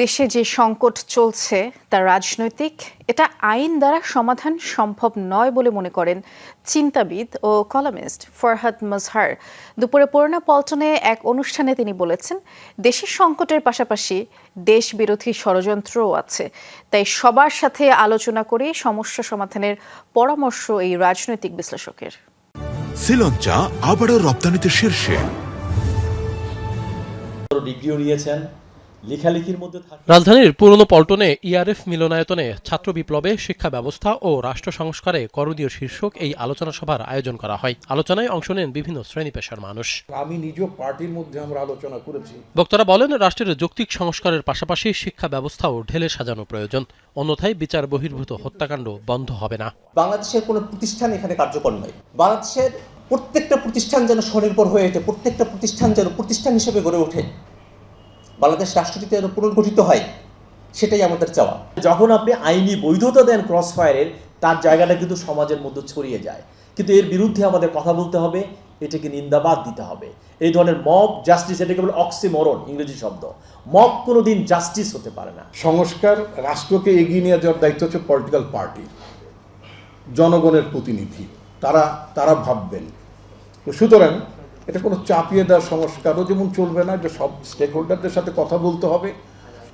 দেশে যে সংকট চলছে তা রাজনৈতিক এটা আইন দ্বারা সমাধান সম্ভব নয় বলে মনে করেন চিন্তাবিদ ও কলামিস্ট ফরহাদ মজহার। দুপুরে পুরোনা পল্টনে এক অনুষ্ঠানে তিনি বলেছেন দেশের সংকটের পাশাপাশি দেশ বিরোধী ষড়যন্ত্রও আছে। তাই সবার সাথে আলোচনা করে সমস্যা সমাধানের পরামর্শ এই রাজনৈতিক বিশ্লেষকের। শ্রীলঞ্চা আবারও রপ্তানিতে শীর্ষে। ডিগ্রিও নিয়েছেন। লেখালেখির মধ্যে রাজধানীর পুরনো পল্টনে ইআরএফ মিলনায়তনে ছাত্র বিপ্লবে শিক্ষা ব্যবস্থা ও রাষ্ট্র সংস্কারে করণীয় শীর্ষক এই আলোচনা সভার আয়োজন করা হয়। আলোচনায় অংশ নেন বিভিন্ন শ্রেণি পেশার মানুষ। আমি নিজ পার্টির মধ্যে আমরা আলোচনা করেছি। বক্তারা বলেন রাষ্ট্রের যৌক্তিক সংস্কারের পাশাপাশি শিক্ষা ব্যবস্থাও ঢেলে সাজানো প্রয়োজন। অন্যথায় বিচার বহির্ভূত হত্যাকাণ্ড বন্ধ হবে না। বাংলাদেশের কোনো প্রতিষ্ঠান এখানে কার্যকর নয়। বাংলাদেশের প্রত্যেকটা প্রতিষ্ঠান যেন স্বনির্ভর হয়ে ওঠে প্রত্যেকটা প্রতিষ্ঠান যেন প্রতিষ্ঠান হিসেবে গড়ে ওঠে। বাংলাদেশ রাষ্ট্রটিতে যেন পুনর্গঠিত হয়, সেটাই আমাদের চাওয়া। যখন আপনি আইনি বৈধতা দেন ক্রস ফায়ারের তার জায়গাটা কিন্তু সমাজের মধ্যে ছড়িয়ে যায়। কিন্তু এর বিরুদ্ধে আমাদের কথা বলতে হবে, এটাকে নিন্দাবাদ দিতে হবে। এই ধরনের মব জাস্টিস, এটাকে বলে অক্সিমরন, ইংরেজি শব্দ। মব কোনো দিন জাস্টিস হতে পারে না। সংস্কার রাষ্ট্রকে এগিয়ে নিয়ে যাওয়ার দায়িত্ব হচ্ছে পলিটিক্যাল পার্টি, জনগণের প্রতিনিধি। তারা তারা ভাববেন। সুতরাং এটা কোনো চাপিয়ে দেওয়ার সংস্কারও যেমন চলবে না যে সব স্টেক হোল্ডারদের সাথে কথা বলতে হবে।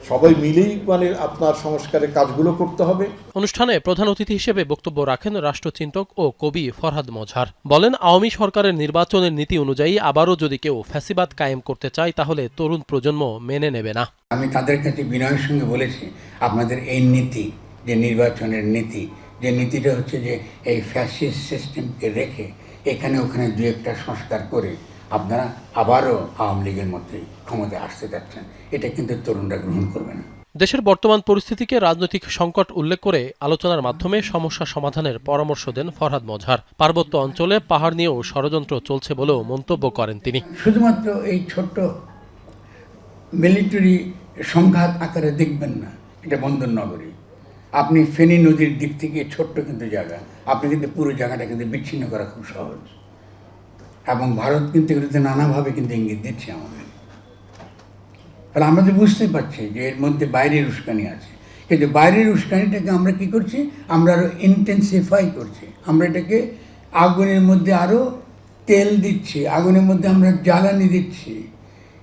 সবাই মিলেই মানে আপনার সংস্কারের কাজগুলো করতে হবে। অনুষ্ঠানে প্রধান অতিথি হিসেবে বক্তব্য রাখেন রাষ্ট্রচিন্তক ও কবি ফরহাদ মজহার বলেন আওয়ামী সরকারের নির্বাচনের নীতি অনুযায়ী আবারও যদি কেউ ফ্যাসিবাদ কায়েম করতে চায় তাহলে তরুণ প্রজন্ম মেনে নেবে না। আমি তাদের কাছে বিনয়ের সঙ্গে বলেছি আপনাদের এই নীতি যে নির্বাচনের নীতি যে নীতিটা হচ্ছে যে এই ফ্যাসিস্ট সিস্টেমকে রেখে এখানে ওখানে দু একটা সংস্কার করে আপনারা আবারও আওয়ামী লীগের মধ্যে ক্ষমতায় আসতে যাচ্ছেন। এটা কিন্তু তরুণরা গ্রহণ করবে না। দেশের বর্তমান পরিস্থিতিকে রাজনৈতিক সংকট উল্লেখ করে আলোচনার মাধ্যমে সমস্যা সমাধানের পরামর্শ দেন ফরহাদ মজহার। পার্বত্য অঞ্চলে পাহাড় নিয়েও ষড়যন্ত্র চলছে বলেও মন্তব্য করেন তিনি। শুধুমাত্র এই ছোট্ট মিলিটারি সংঘাত আকারে দেখবেন না। এটা বন্দর নগরী। আপনি ফেনী নদীর দিক থেকে ছোট্ট কিন্তু জায়গা। আপনি কিন্তু পুরো জায়গাটা কিন্তু বিচ্ছিন্ন করা খুব সহজ। এবং ভারত কিন্তু এগুলোতে নানাভাবে কিন্তু ইঙ্গিত দিচ্ছে আমাদের। তাহলে আমরা তো বুঝতেই পারছি যে এর মধ্যে বাইরের উস্কানি আছে। কিন্তু বাইরের উস্কানিটাকে আমরা কি করছি? আমরা আরও ইন্টেন্সিফাই করছি। আমরা এটাকে আগুনের মধ্যে আরও তেল দিচ্ছি, আগুনের মধ্যে আমরা জ্বালানি দিচ্ছি।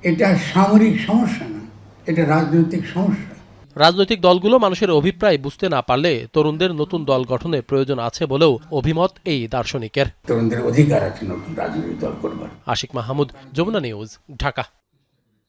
এটা সামরিক সমস্যা না, এটা রাজনৈতিক সমস্যা। রাজনৈতিক দলগুলো মানুষের অভিপ্রায় বুঝতে না পারলে তরুণদের নতুন দল গঠনের প্রয়োজন আছে বলেও অভিমত এই দার্শনিকের। তরুণদের অধিকার আছে নতুন রাজনৈতিক দল করবার আশিক মাহমুদ যমুনা নিউজ ঢাকা।